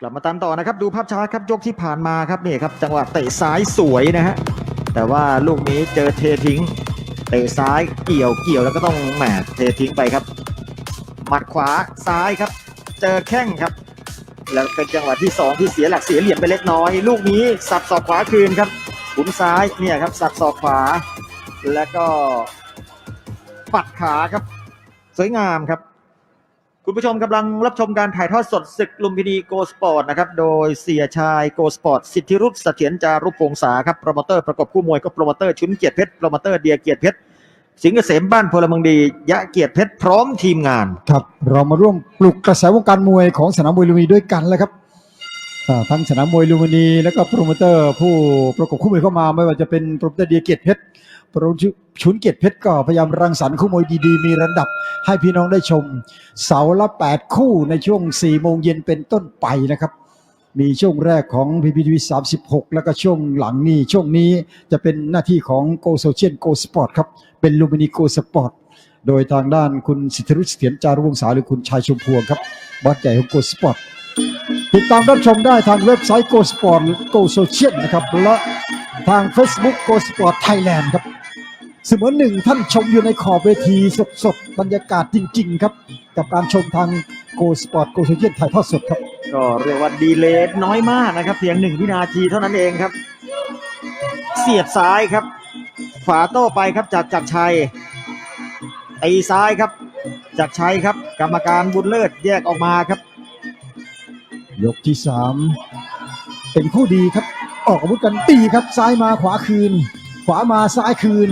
กลับมาตามต่อนะครับ ดูภาพช้าครับยกที่ผ่านมาครับนี่ครับจังหวะเตะซ้ายสวยนะฮะแต่ว่าลูกนี้เจอเททิ้งเตะซ้ายเกี่ยวเกี่ยวแล้วก็ต้องแหมเททิ้งไปครับ หมัดขวาซ้ายครับ เจอแข้งครับ แล้วเป็นจังหวะที่สองที่เสียหลักเสียเหลี่ยมไปเล็กน้อย ลูกนี้สับศอกขวาคืนครับขุนซ้ายเนี่ยครับสับศอกขวา แล้วก็ปัดขาครับ สวยงามครับ คุณผู้ชมกำลังรับชมการถ่ายทอดสดศึกลุมพินีโกสปอร์ตนะครับ โดยเสียชายโกสปอร์ตสิทธิรุตเสถียรจารุพงษาครับโปรโมเตอร์ประกบคู่มวยก็โปรโมเตอร์ชุนเกียรติเพชรโปรโมเตอร์เดียเกียรติเพชรสิงห์เกษมบ้านพลเมืองดียะเกียรติเพชรพร้อมทีมงาน ครับเรามาร่วมปลุกกระแสวงการมวยของสนามมวยลุมพินีด้วยกันแล้วครับอ่าทั้งสนามมวยลุมพินีแล้วก็โปรโมเตอร์ผู้ประกบคู่มวยเข้ามาไม่ว่าจะเป็นโปรโมเตอร์เดียเกียรติเพชร โปรชุนเกียรติเพชรก็พยายามรังสรรค์คู่มวยดีๆ มีระดับให้พี่น้องได้ชม เสาร์ละ 8 คู่ในช่วง 4 โมงเย็นเป็นต้นไปนะครับ มีช่วงแรกของ PPTV 36 แล้วก็ช่วงหลังนี้ ช่วงนี้จะเป็นหน้าที่ของโกโซเชียนโกสปอร์ตครับ เป็นลูมินีโกสปอร์ตโดยทางด้านคุณสิทธิรุตเสถียรจารุวงศาหรือคุณชายชมพวงครับบอสใหญ่ของโกสปอร์ตติดตามรับชมได้ทางเว็บไซต์โกสปอร์ตโกโซเชียลนะครับและทาง Facebook โกสปอร์ตไทยแลนด์ครับ เสมือนหนึ่งท่านชมอยู่ในขอบเวทีสดๆ บรรยากาศจริง ๆ ครับ กับการชมทางโกสปอร์ตโกโซเชียลถ่ายทอดสดครับ ก็เรียกว่าดีเลย์น้อยมากนะครับ เพียงหนึ่งวินาทีเท่านั้นเองครับ เสียบซ้ายครับ ขวาโต้ไปครับจากจักรชัยตีซ้ายครับจากรชัยครับ กรรมการบุญเลิศแยกออกมาครับ ยกที่สามเป็นคู่ดีครับ ออกอาวุธกันตีครับซ้ายมาขวาคืน ขวามาซ้ายคืน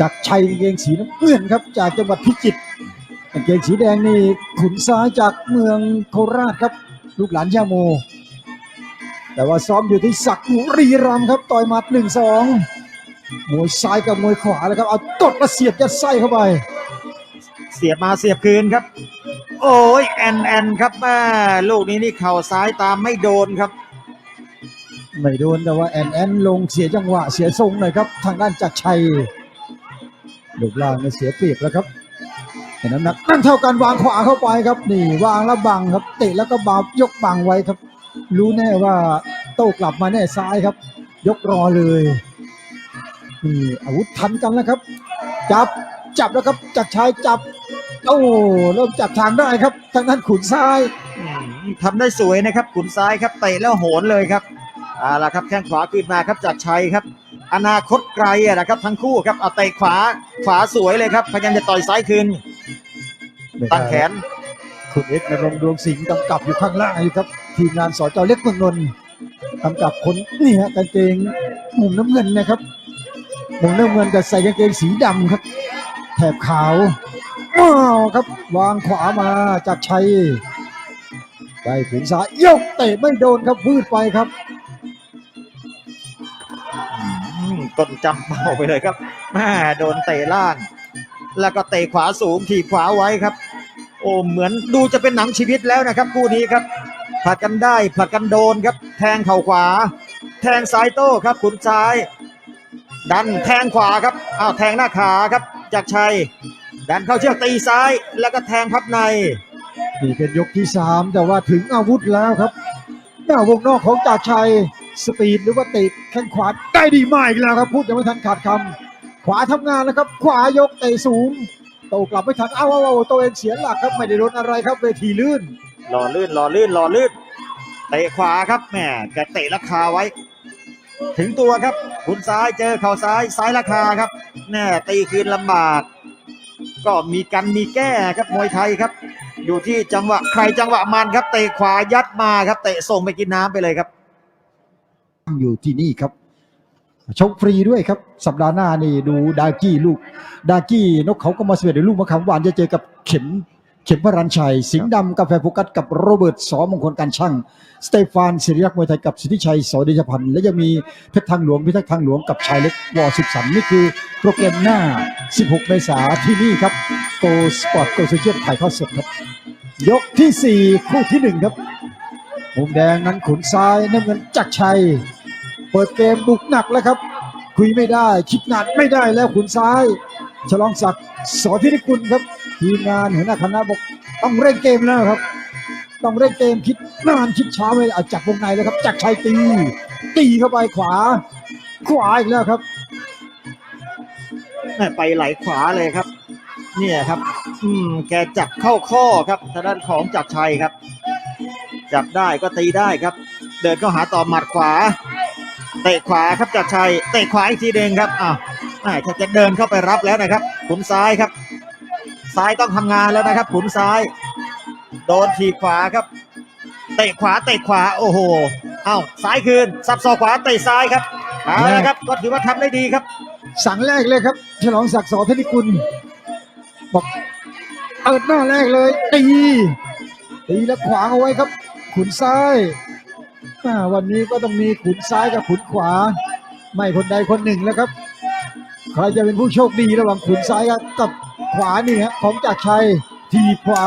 จากชัยกางเกงสีน้ำเงินครับ จากจังหวัดพิจิตรกางเกงสีแดงนี่ขุนซ้ายจากเมืองโคราชครับ ลูกหลานย่าโม แต่ว่าซ้อมอยู่ที่ศักดิ์บุรีรัมย์ครับต่อยหมัดหนึ่งสองมวยซ้ายกับมวยขวาแล้วครับเอาตดและเสียบยัดไส้เข้าไป เสียบมาเสียบคืนครับ โอ้ยแอนแอนครับแม่ลูกนี้นี่เข่าซ้ายตามไม่โดนครับไม่โดนแต่ว่าแอนแอนลงเสียจังหวะเสียทรงหน่อยครับ ทางด้านจักรชัย รูปร่างเนี่เสียเปรียบแล้วครับแต่น้ำหนักนั่นเท่ากันวางขวาเข้าไปครับ นี่วางแล้วบังครับเตะแล้วก็บาบยกบังไว้ครับ รู้แน่ว่าโต้กลับมาแน่ซ้ายครับ ยกรอเลยนี่อาวุธทันกันแล้วครับ จับจับแล้วครับจักชัยจับโอ้เริ่มจับทางได้ครับ ทางด้นขุนซ้ายทำได้สวยนะครับ ขุนซ้ายครับเตะแล้วโหนเลยครับเอาละครับแข้งขวาคืนมาครับจากชัยครับ อนาคตไกลอะนะครับ ทั้งคู่ครับเอาเตะขวาขวาสวยเลยครับพยายามจะต่อยซ้ายคืนตั้งแขนคุณเอกนรงค์ดวงสิงห์กำกับอยู่ข้างล่างอยู่ครับ ทีมงานสจเล็กเมืองนนท์กำกับคนนี่ฮะกางเกงมุมน้ำเงินนะครับมุมน้ำเงินกับใส่กางเกงสีดำครับ แถบขาวว้าวครับ วางขวามาจากชัยได้ขุนซ้ายยกเตะไม่โดนครับวืดไปครับ ต้นจำเป้าไปเลยครับแม่โดนเตะล่าง แล้วก็เตะขวาสูงถีบขวาไว้ครับ โอ้เหมือนดูจะเป็นหนังชีวิตแล้วนะครับคู่นี้ครับผลักกันได้ผลักกันโดนครับ แทงเข่าขวา แทงซ้ายโต้ครับขุนซ้าย ดันแทงขวาครับอ้าวแทงหน้าขาครับจากชัย ดันเข้าเชือกตีซ้าย แล้วก็แทงพับในนี่เป็นยกที่สามแต่ว่าถึงอาวุธแล้วครับหน้าวงนอกของจ่าชัย สปีดหรือว่าติดแข้งขวาได้ดีมากอีกแล้วครับพูดยังไม่ทันขาดคำขวาทำงานแล้วครับ ขวายกเตะสูง โตกลับไม่ทันเอาเอาเอาตัวเองเสียหลักครับไม่ได้โดนอะไรครับเวทีลื่นหล่อลื่นหล่อลื่นหล่อลื่นเตะขวาครับแหมแกเตะราคาไว้ ถึงตัวครับขุนซ้ายเจอเข่าซ้ายซ้ายราคาครับแน่ตีคืนลำบาก ก็มีกันมีแก้ครับมวยไทยครับ อยู่ที่จังหวะใครจังหวะมันครับเตะขวายัดมาครับเตะส่งไปกินน้ำไปเลยครับ อยู่ที่นี่ครับ ชกฟรีด้วยครับ สัปดาห์หน้านี่ดูดากี้ลูก ดากี้นกเขาก็มาสเวดลูกมะขามหวานจะเจอกับเข็มเข็มพระรันชัย สิงห์ดำกาแฟโฟกัสกับโรเบิร์ตสอมงคลการช่าง สเตฟานศิริยักษ์มวยไทยกับสิทธิชัยสอเดชพันธ์และยังมีเพชรทางหลวงพิทักษ์ทางหลวงกับชายเล็กวอสิบสันนี่คือโปรแกรมหน้า 16 เมษาที่นี่ครับโกสปอร์ตโกโซเชียลถ่ายทอดสดครับ ยกที่ 4 คู่ที่ 1 ครับ มุมแดงนั้นขุนซ้ายน้ำเงินจักชัย เปิดเกมบุกหนักแล้วครับ คุยไม่ได้ คิดงานไม่ได้แล้วขุนซ้าย ฉลองศักดิ์สอพิริกุลครับ ทีมงานหัวหน้าคณะบอกต้องเร่งเกมแล้วครับ ต้องเร่งเกมคิดนานคิดช้าไม่ได้อาจากวงในเลยครับจากชัยตีตีเข้าไปขวา ขวาอีกแล้วครับไปไหลขวาเลยครับ เนี่ยครับ อืม แกจับเข้าข้อครับทางด้านของจักชัยครับ จับได้ก็ตีได้ครับ เดินเข้าหาต่อหมัดขวา เตะขวาครับจักรชัยเตะขวาอีกทีเดงครับอ้าวแม่จะจะเดินเข้าไปรับแล้วนะครับขุนซ้ายครับ ซ้ายต้องทำงานแล้วนะครับขุนซ้าย โดนทีบขวาครับ เตะขวาเตะขวาโอ้โหเอ้าซ้ายคืนสับศอกขวาเตะซ้ายครับเอาละครับก็ถือว่าทำได้ดีครับ สั่งแรกเลยครับ ฉลองศักดิ์สอเทนิกุลบอกเปิดหน้าแรกเลยตีตีแล้วขวางเอาไว้ครับ ขุนซ้ายวันนี้ก็ต้องมีขุนซ้ายกับขุนขวา ไม่คนใดคนหนึ่งแล้วครับ ใครจะเป็นผู้โชคดีระหว่างขุนซ้ายกับขวานี่ฮะของจากชัยทีขวา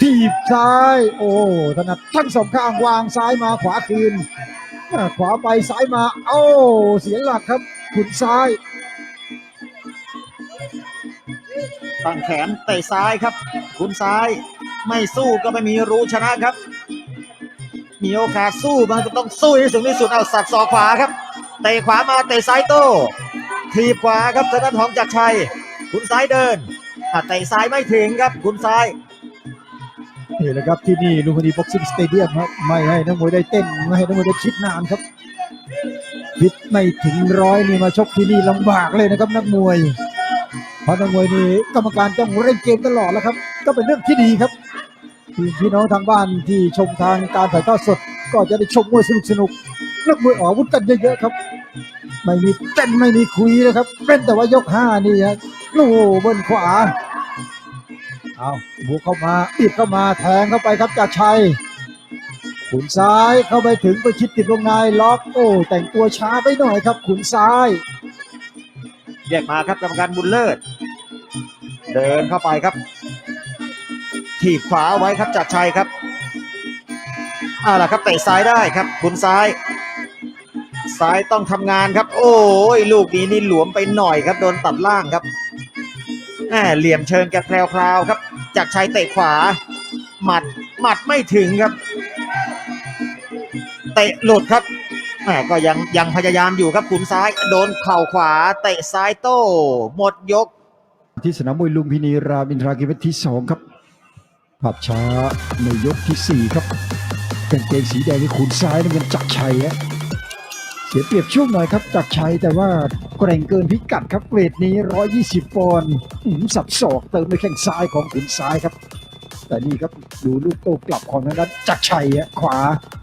ทีซ้าย โอ้ถนัดทั้งสองข้างวางซ้ายมาขวาคืน ขวาไปซ้ายมา โอ้เสียหลักครับ ขุนซ้ายตั้งแขนเตะซ้ายครับคุณซ้ายไม่สู้ก็ไม่มีรู้ชนะครับ มีโอกาสสู้มันก็ต้องสู้ให้ถึงที่สุดเอาสับศอกขวาครับเตะขวามาเตะซ้ายโต้ทีบขวาครับทางด้านของจักรชัยคุณซ้ายเดินเตะซ้ายไม่ถึงครับคุณซ้ายนี่แหละครับที่นี่ลุมพินีบ็อกซิ่งสเตเดียมครับไม่ให้นักมวยได้เต้นไม่ให้นักมวยได้คิดนานครับฟิตไม่ถึงร้อยนี่มาชกที่นี่ลำบากเลยนะครับนักมวยเพราะนักมวยนี่กรรมการต้องเร่งเกมตลอดแล้วครับ ก็เป็นเรื่องที่ดีครับ พี่น้องทางบ้านที่ชมทางการถ่ายทอดสด ก็จะได้ชมมวยสนุกสนุกนักมวยออกอาวุธกันเยอะๆครับ ไม่มีเต้นไม่มีคุยนะครับเป็นแต่ว่ายกห้านี่ฮะโอ้เบิ้ลขวาเอาบุกเข้ามาปิดเข้ามาแทงเข้าไปครับจากชัยขุนซ้ายเข้าไปถึงไปชิดติดวงในล็อกโอ้แต่งตัวช้าไปหน่อยครับ ขุนซ้ายแยกมาครับกรรมการบุญเลิศ เดินเข้าไปครับ ถีบขวาไว้ครับจักรชัยครับอาล่ะครับเตะซ้ายได้ครับคุณซ้าย ซ้ายต้องทำงานครับ โอ้ยลูกนี้นี่หลวมไปหน่อยครับ โดนตัดล่างครับแหมเหลี่ยมเชิงแกแพรวๆครับจักรชัยเตะขวา หมัดหมัดไม่ถึงครับ เตะหลุดครับแหมก็ยังยังพยายามอยู่ครับขุนซ้าย โดนเข่าขวา เตะซ้ายโต้ หมดยก ที่สนามมวยลุมพินีรามอินทรากิจที่สองครับ ภาพช้าในยกที่สี่ครับกางเกงสีแดงนี่ขุนซ้ายนี่มันจักรชัยฮะเสียเปรียบช่วงหน่อยครับจักรชัยแต่ว่าแกร่งเกินพิกัดครับเวทนี้ 120 ปอนด์อื้อหือสับศอกเติมด้วยแข้งซ้ายของขุนซ้ายครับ แต่นี่ครับดูลูกโต้กลับของทางด้านจักรชัยฮะขวา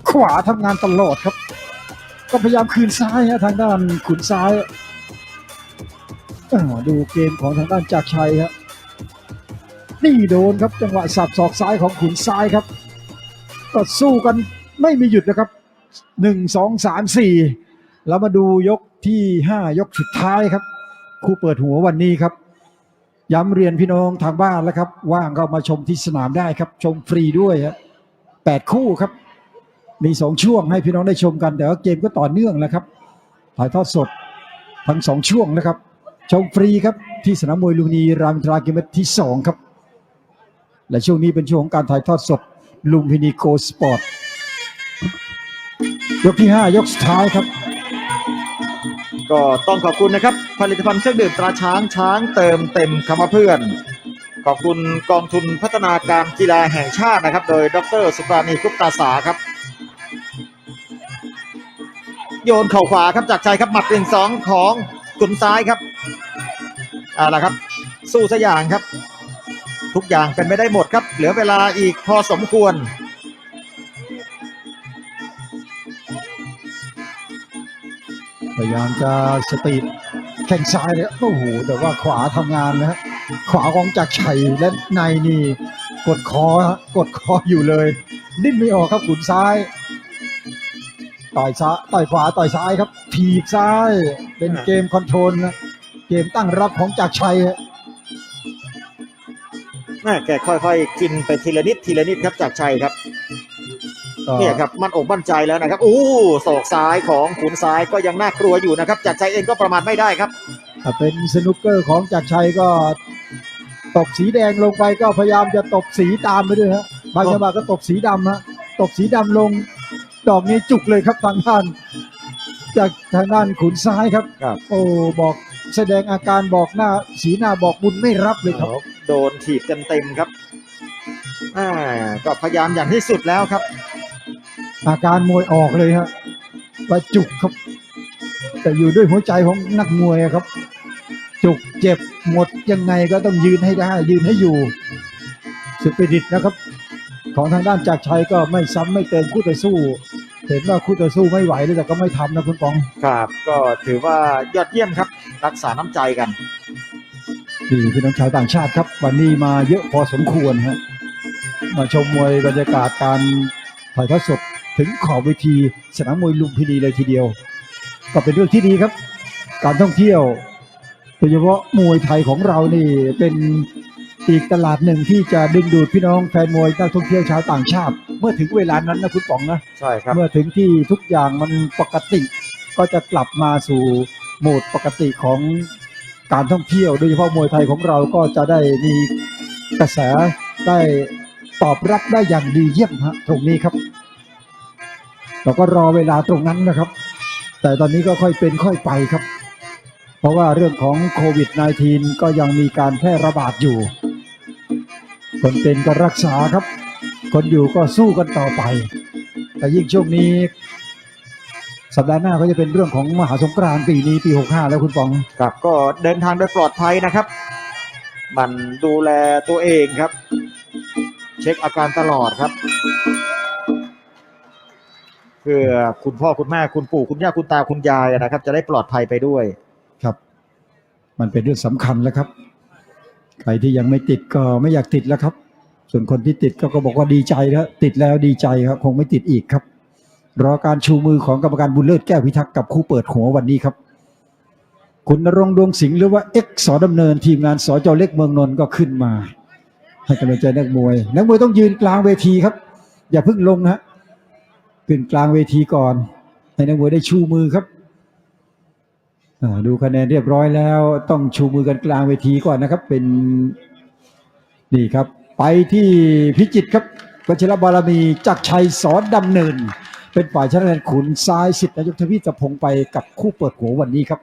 ขวาทำงานตลอดครับ ก็พยายามคืนซ้ายฮะทางด้านขุนซ้ายดูเกมของทางด้านจักรชัยฮะ นี่โดนครับจังหวะสับศอกซ้ายของขุนซ้ายครับ ก็สู้กันไม่มีหยุดนะครับหนึ่งสองสามสี่แล้วมาดูยกที่ห้ายกสุดท้ายครับ คู่เปิดหัววันนี้ครับ ย้ำเรียนพี่น้องทางบ้านแล้วครับ ว่างก็มาชมที่สนามได้ครับ ชมฟรีด้วยฮะแปดคู่ครับ มีสองช่วงให้พี่น้องได้ชมกัน แต่ว่าเกมก็ต่อเนื่องนะครับถ่ายทอดสดทั้งสองช่วงนะครับ ชมฟรีครับที่สนามมวยลุมนีรามอินทราเกมที่สองครับ และช่วงนี้เป็นช่วงของการถ่ายทอดสดลุมพินีโกสปอร์ต ยกที่ 5 ยกสุดท้ายครับ ก็ต้องขอบคุณนะครับ ผลิตภัณฑ์เครื่องดื่มตราช้างช้างเติมเต็มคำว่าเพื่อน ขอบคุณกองทุนพัฒนาการกีฬาแห่งชาตินะครับ โดยดรสุปราณีกุปตาสาครับ โยนเข่าขวาครับจากชัยครับหมัดหนึ่งสองของขุนซ้ายครับเอาละครับ สู้สัอย่างครับ ทุกอย่างเป็นไม่ได้หมดครับ เหลือเวลาอีกพอสมควร พยายามจะสตีแข้งซ้ายเลยโอ้โหแต่ว่าขวาทำงานนะขวาของจักรชัยและในนี่กดคอกดคออยู่เลย ดิ้นไม่ออกครับขุนซ้าย ต่อยซ้ายต่อยขวาต่อยซ้ายครับถีบซ้าย เป็นเกมคอนโทรลนะเกมตั้งรับของจักรชัย ฮะแม่แกค่อยๆกินไปทีละนิดทีละนิดครับจากชัยครับก็เนี่ยครับมันอกมั่นใจแล้วนะครับอู้ศอกซ้ายของขุนซ้ายก็ยังน่ากลัวอยู่นะครับจากชัยเองก็ประมาทไม่ได้ครับถ้าเป็นสนุกเกอร์ของจักรชัยก็ตบสีแดงลงไปก็พยายามจะตบสีตามไปด้วยฮะบางจังหวะก็ตบสีดำฮะตบสีดำลงดอกนี้จุกเลยครับทางด้าน จากทางด้านขุนซ้ายครับครับโอ้บอกแสดงอาการบอกหน้าสีหน้าบอกบุญไม่รับเลยครับโดนถีบเต็มๆครับอ่าก็พยายามอย่างที่สุดแล้วครับ อาการมวยออกเลยฮะว่าจุกครับ แต่อยู่ด้วยหัวใจของนักมวยอะครับ จุกเจ็บหมดยังไงก็ต้องยืนให้ได้ ยืนให้อยู่สุดปิริตนะครับ ของทางด้านจากรชัยก็ไม่ซ้ำไม่เติมคู่ต่อสู้ เห็นว่าคู่ต่อสู้ไม่ไหวเลยแต่ก็ไม่ทำนะคุณปองครับ ก็ถือว่ายอดเยี่ยมครับ รักษาน้ำใจกัน นี่พี่น้องชาวต่างชาติครับ วันนี้มาเยอะพอสมควรฮะมาชมมวยบรรยากาศการถ่ายทอดสดถึงขอบเวทีสนามมวยลุมพินีเลยทีเดียว ก็เป็นเรื่องที่ดีครับ การท่องเที่ยวโดยเฉพาะมวยไทยของเรานี่เป็นอีกตลาดหนึ่งที่จะดึงดูดพี่น้องแฟนมวยนักท่องเที่ยวชาวต่างชาติ เมื่อถึงเวลานั้นนะคุณป๋องนะใช่ครับเมื่อถึงที่ทุกอย่างมันปกติ ก็จะกลับมาสู่โหมดปกติของ การท่องเที่ยวโดยเฉพาะมวยไทยของเราก็จะได้มีกระแสได้ตอบรับได้อย่างดีเยี่ยมฮะตรงนี้ครับเราก็รอเวลาตรงนั้นนะครับ แต่ตอนนี้ก็ค่อยเป็นค่อยไปครับ เพราะว่าเรื่องของโควิด -19 ก็ยังมีการแพร่ระบาดอยู่ คนเป็นก็รักษาครับ คนอยู่ก็สู้กันต่อไป แต่ยิ่งช่วงนี้ สัปดาห์หน้าก็จะเป็นเรื่องของมหาสงกรานต์ปีนี้ปี 65 แล้วคุณปอง ครับก็เดินทางโดยปลอดภัยนะครับมันดูแลตัวเองครับ เช็คอาการตลอดครับ เพื่อคุณพ่อคุณแม่คุณปู่คุณย่าคุณตาคุณยายนะครับ จะได้ปลอดภัยไปด้วย ครับ มันเป็นเรื่องสำคัญแล้วครับ ใครที่ยังไม่ติดก็ไม่อยากติดแล้วครับ ส่วนคนที่ติดก็ก็บอกว่าดีใจแล้ว ติดแล้วดีใจครับ คงไม่ติดอีกครับ รอการชูมือของกรรมการบุญเลิศแก้วพิทักษ์กับคู่เปิดหัววันนี้ครับ คุณนรงดวงสิงห์หรือว่าเอ็กสอดำเนินทีมงานสอจอเล็กเมืองนนท์ก็ขึ้นมา ให้กำลังใจนักมวย นักมวยต้องยืนกลางเวทีครับ อย่าเพิ่งลงนะขึ้นกลางเวทีก่อน ให้นักมวยได้ชูมือครับดูคะแนนเรียบร้อยแล้ว ต้องชูมือกันกลางเวทีก่อนนะครับ เป็นนี่ครับ ไปที่พิจิตครับวัชรบารมีจากรชัยสอนดำเนิน เป็นฝ่ายชนะคะแนนขุนซ้ายสิทธิ์นายกทวีตพงศ์ไปกับคู่เปิดหัววันนี้ครับ